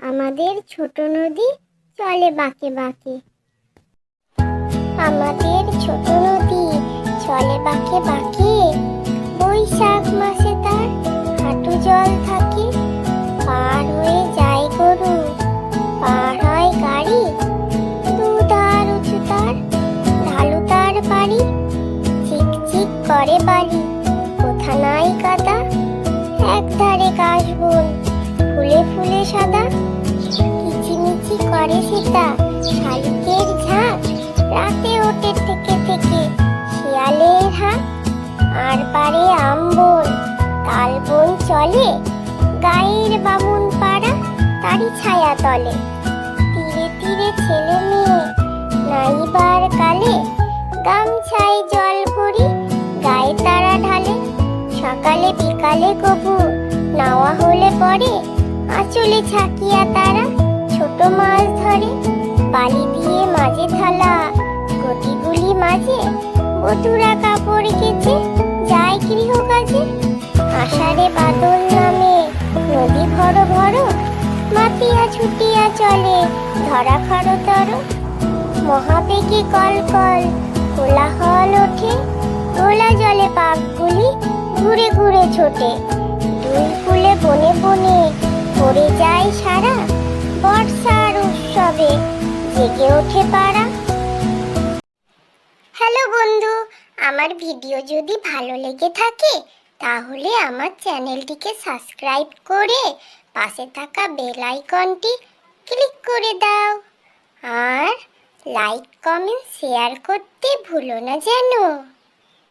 আমাদের ছোট নদী চলে বাঁকে বাঁকে। আমাদের ছোট নদী চলে বাঁকে বাঁকে। বৈশাখ মাসে তার হাঁটু জল থাকে। পার হয়ে যায় গরু, পার হয় গাড়ি। দুধার উঁচু তার ঢালু তার বাড়ি। চিক চিক করে বাড়ি কোথা নাই কাদা এক ধারে কাশ বন। চলে গায়ের বামুন পাড়া তারই ছায়া তলে। তীরে তীরে ছেলে মেয়ে, নাইবার কালে গামছায় জল ভরি গায়ে তারা ঢালে। সকালে বিকালে কবু নাওয়া হলে পরে আঁচলে ছাকিয়া তারা ছোট মাছ ধরে। বালি দিয়ে মাঝে থালা গটিগুলি মাঝে বধুরা কাপড় কেচে যায় গৃহ কাজে আষাঢ়ে বাদল নামে, নদী ভর ভর, মাতিয়া ছুটিয়া চলে, ধরা খাড়ো তর মহাবেগে কল কল, কোলাহল ওঠে গোলা জলে পাকগুলি ঘুরে ঘুরে ছোটে। দুই ফুলে বনে বনে পড়ে যায় সারা বর্ষার উৎসবে, জেগে ওঠে পাড়া। হ্যালো বন্ধু, আমার ভিডিও যদি ভালো লেগে থাকে তাহলে আমার চ্যানেলটিকে সাবস্ক্রাইব করে পাশে থাকা বেল আইকনটি ক্লিক করে দাও। আর লাইক, কমেন্ট, শেয়ার করতে ভুলো না যেন।